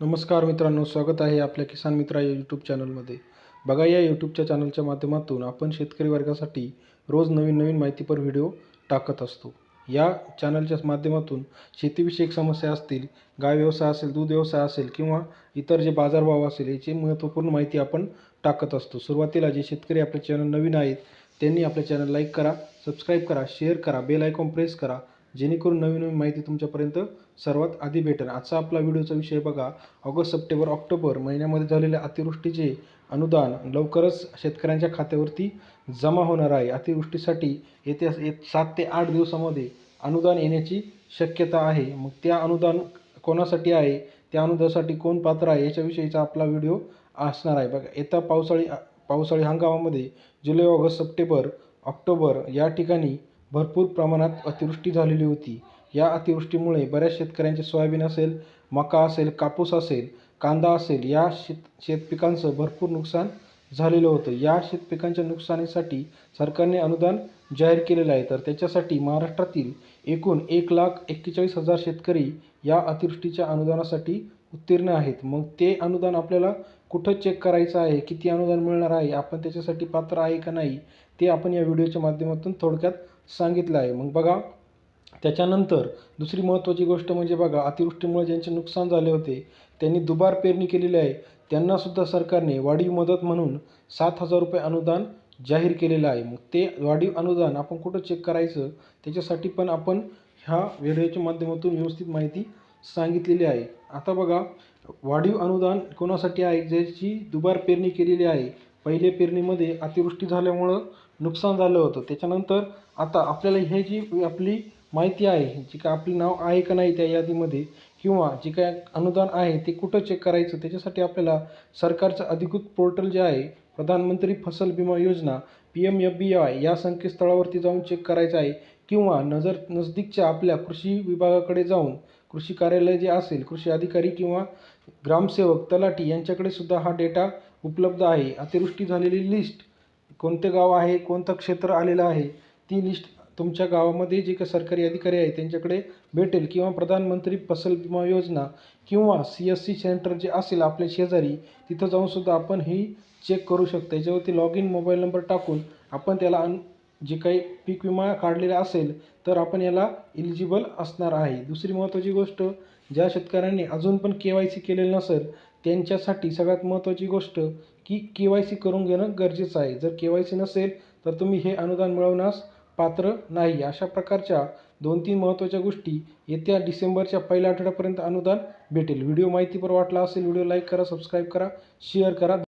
नमस्कार मित्रांनो स्वागत आहे आपल्या किसान मित्रा या यूट्यूब चॅनलमध्ये बघा या यूट्यूबच्या चॅनलच्या माध्यमातून आपण शेतकरी वर्गासाठी रोज नवीन नवीन माहितीपर व्हिडिओ टाकत असतो. या चॅनलच्या माध्यमातून शेतीविषयक समस्या असतील गाय व्यवसाय असेल दूध व्यवसाय असेल किंवा इतर जे बाजारभाव असेल याची महत्त्वपूर्ण माहिती आपण टाकत असतो. सुरुवातीला जे शेतकरी आपले चॅनल नवीन आहेत त्यांनी आपल्या चॅनल लाईक करा सबस्क्राईब करा शेअर करा बेल आयकॉन प्रेस करा जेणेकरून नवीन नवीन माहिती तुमच्यापर्यंत सर्वात आधी भेटेल आजचा आपला व्हिडिओचा विषय बघा. ऑगस्ट सप्टेंबर ऑक्टोबर महिन्यामध्ये झालेल्या अतिवृष्टीचे अनुदान लवकरच शेतकऱ्यांच्या खात्यावरती जमा होणार आहे. अतिवृष्टीसाठी येत्या सात ते आठ दिवसामध्ये अनुदान येण्याची शक्यता आहे. मग त्या अनुदान कोणासाठी आहे? त्या अनुदानासाठी कोण पात्र आहे? याच्याविषयीचा आपला व्हिडिओ असणार आहे. बघा येत्या पावसाळी पावसाळी हंगामामध्ये जुलै ऑगस्ट सप्टेंबर ऑक्टोबर या ठिकाणी भरपूर प्रमाणात अतिवृष्टी झालेली होती. या अतिवृष्टीमुळे बऱ्याच शेतकऱ्यांचे सोयाबीन असेल मका असेल कापूस असेल कांदा असेल या शेत शेतपिकांचं भरपूर नुकसान झालेलं होतं. या शेतपिकांच्या नुकसानीसाठी सरकारने अनुदान जाहीर केलेलं आहे. तर त्याच्यासाठी महाराष्ट्रातील एकूण एक लाख एक्केचाळीस हजार शेतकरी या अतिवृष्टीच्या अनुदानासाठी उत्तीर्ण आहेत. मग ते अनुदान आपल्याला कुठं चेक करायचं आहे? किती अनुदान मिळणार आहे? आपण त्याच्यासाठी पात्र आहे का नाही? ते आपण या व्हिडिओच्या माध्यमातून थोडक्यात सांगितलं आहे. मग बघा त्याच्यानंतर दुसरी महत्त्वाची गोष्ट म्हणजे बघा अतिवृष्टीमुळे ज्यांचे नुकसान झाले होते त्यांनी दुबार पेरणी केलेली आहे. त्यांनासुद्धा सरकारने वाढीव मदत म्हणून सात हजार रुपये अनुदान जाहीर केलेलं आहे. मग ते वाढीव अनुदान आपण कुठं चेक करायचं? त्याच्यासाठी पण आपण ह्या व्हिडिओच्या माध्यमातून व्यवस्थित माहिती सांगितलेली आहे. आता बघा वाढीव अनुदान कोणासाठी आहे? ज्याची दुबार पेरणी केलेली आहे. पहिले पेरणीमध्ये अतिवृष्टी झाल्यामुळं नुकसान झालं होतं. त्याच्यानंतर आता आपल्याला हे जी आपली माहिती आहे जी काय आपली नाव आहे का नाही त्या यादीमध्ये किंवा जे काय अनुदान आहे ते कुठं चेक करायचं त्याच्यासाठी आपल्याला सरकारचं अधिकृत पोर्टल जे आहे प्रधानमंत्री फसल विमा योजना P M F B Y या संकेतस्थळावरती जाऊन चेक करायचं आहे किंवा नजर नजदीकच्या आपल्या कृषी विभागाकडे जाऊन कृषी कार्यालय जे असेल कृषी अधिकारी किंवा ग्रामसेवक तलाठी यांच्याकडे सुद्धा हा डेटा उपलब्ध आहे. अतिवृष्टी झालेली लिस्ट कोणते गाव आहे कोणतं क्षेत्र आलेलं आहे ती लिस्ट तुमच्या गावामध्ये जे काही सरकारी अधिकारी आहे त्यांच्याकडे भेटेल किंवा प्रधानमंत्री फसल विमा योजना किंवा सी एस सी सेंटर जे असेल आपल्या शेजारी तिथं जाऊनसुद्धा आपण ही चेक करू शकतो. याच्यावरती लॉग इन मोबाईल नंबर टाकून आपण त्याला अन जे काही पीक विमा काढलेला असेल तर आपण याला इलिजिबल असणार आहे. दुसरी महत्त्वाची गोष्ट ज्या शेतकऱ्यांनी अजून पण के वाय सी केलेलं नसेल त्यांच्यासाठी सगळ्यात महत्त्वाची गोष्ट की के वाय सी करून घेणं गरजेचं आहे. जर के वाय सी नसेल तर तुम्ही हे अनुदान मिळवण्यास पात्र नाही. अशा प्रकारच्या दोन तीन महत्त्वाच्या गोष्टी येत्या डिसेंबरच्या पहिल्या आठवड्यापर्यंत अनुदान भेटेल. व्हिडिओ माहितीपर वाटला असेल व्हिडिओ लाईक करा सबस्क्राईब करा शेअर करा.